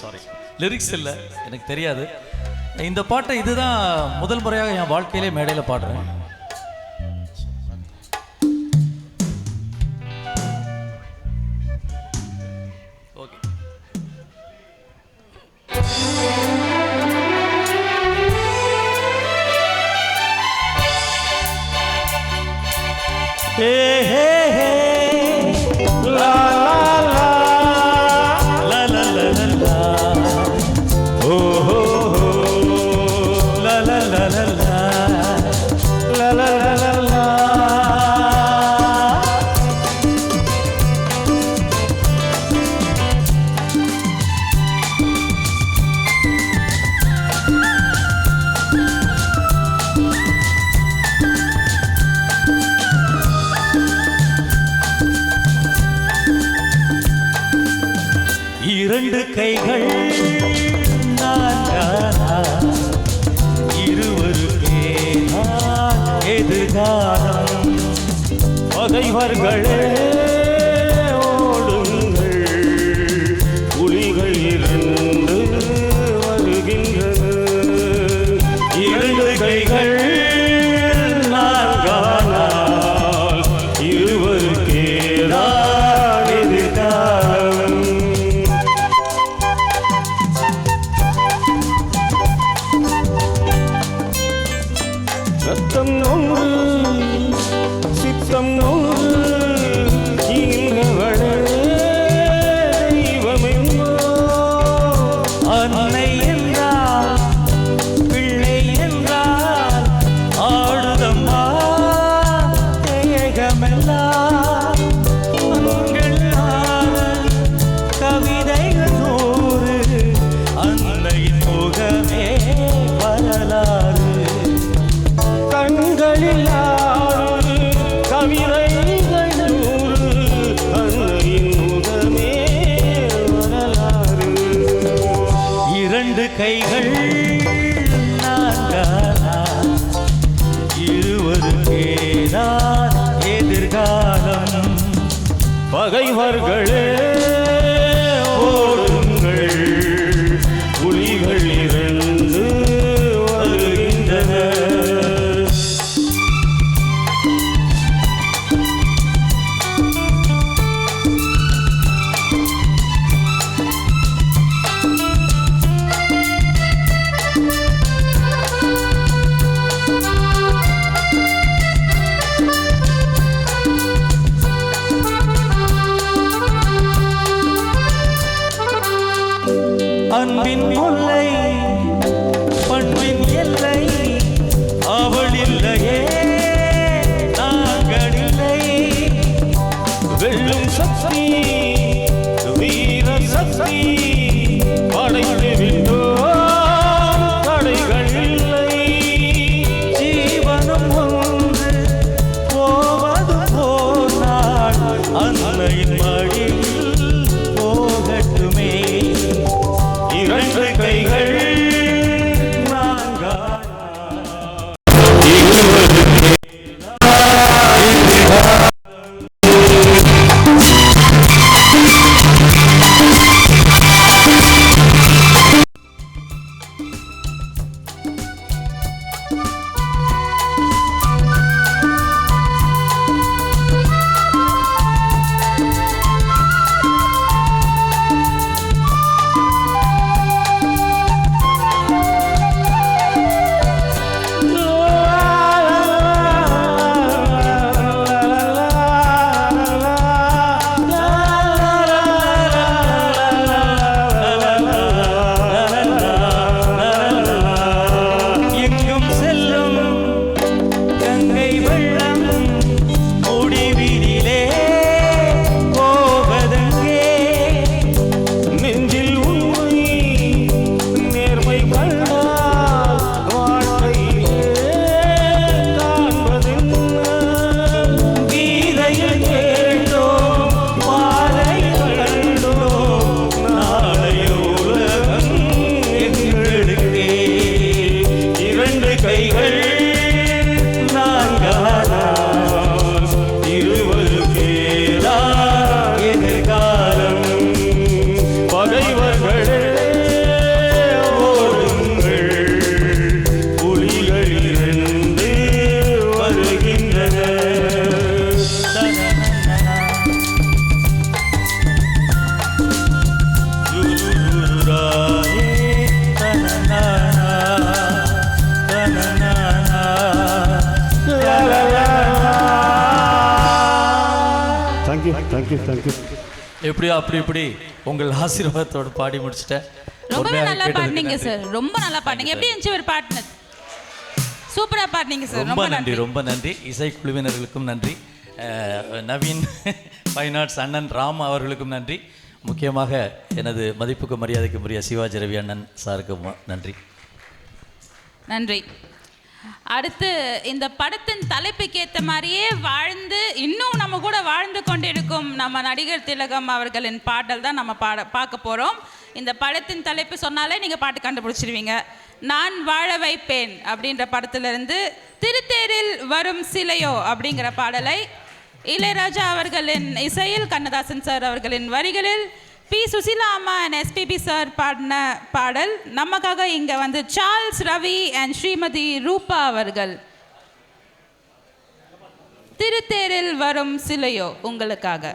Sorry lyrics இல்லை எனக்கு தெரியாது. இந்த பாட்டை இதுதான் முதல் முறையாக என் வாழ்க்கையிலே மேடையில் பாடுறேன். Hey, hey. இரண்டு கைகள் இருவருக்கே எதிர்காலம் பகைவர்களே. கைகள் இருவது பேரார் எதிர்காலம் பகைவர்களே. மடியில் தேங்க்யூ தேங்க்யூ எப்படியோ அப்படி இப்படி உங்கள் ஆசீர்வாதத்தோடு பாடி முடிச்சிட்டேன். ரொம்பவே நல்லா பாடினீங்க நன்றி. சார் ரொம்ப நல்லா பாடினீங்க. எப்படி இருந்துச்சு ஒரு பாடினது சூப்பரா பாடினீங்க சார் ரொம்ப நன்றி ரொம்ப நன்றி. இசைக்குழுவினர்களுக்கும் நன்றி. நவீன் ஃபைன் ஆர்ட்ஸ் அண்ணன் ராம் அவர்களுக்கும் நன்றி. முக்கியமாக எனது மதிப்புக்கு மரியாதைக்கு உரிய சிவாஜி ரவி அண்ணன் சாருக்கு நன்றி. நன்றி. அடுத்து இந்த படத்தின் தலைப்புக்கு ஏற்ற மாதிரியே வாழ்ந்து இன்னும் நம்ம கூட வாழ்ந்து நம்ம நடிகர் திலகம் அவர்களின் பாடல் தான் நம்ம பாட பார்க்க போகிறோம் இந்த படத்தின் தலைப்பு சொன்னாலே நீங்கள் பாட்டு கண்டுபிடிச்சிருவீங்க. நான் வாழ வைப்பேன் அப்படின்ற படத்திலிருந்து திருத்தேரில் வரும் சிலையோ அப்படிங்கிற பாடலை இளையராஜா அவர்களின் இசையில் கண்ணதாசன் சார் அவர்களின் வரிகளில் பி. சுசிலா அம்மா அண்ட் எஸ்பிபி சார் பாடின பாடல் நமக்காக இங்கே வந்து சார்ல்ஸ் ரவி அண்ட் ஸ்ரீமதி ரூபா அவர்கள். திருத்தேரில் வரும் சிலையோ உங்களுக்காக.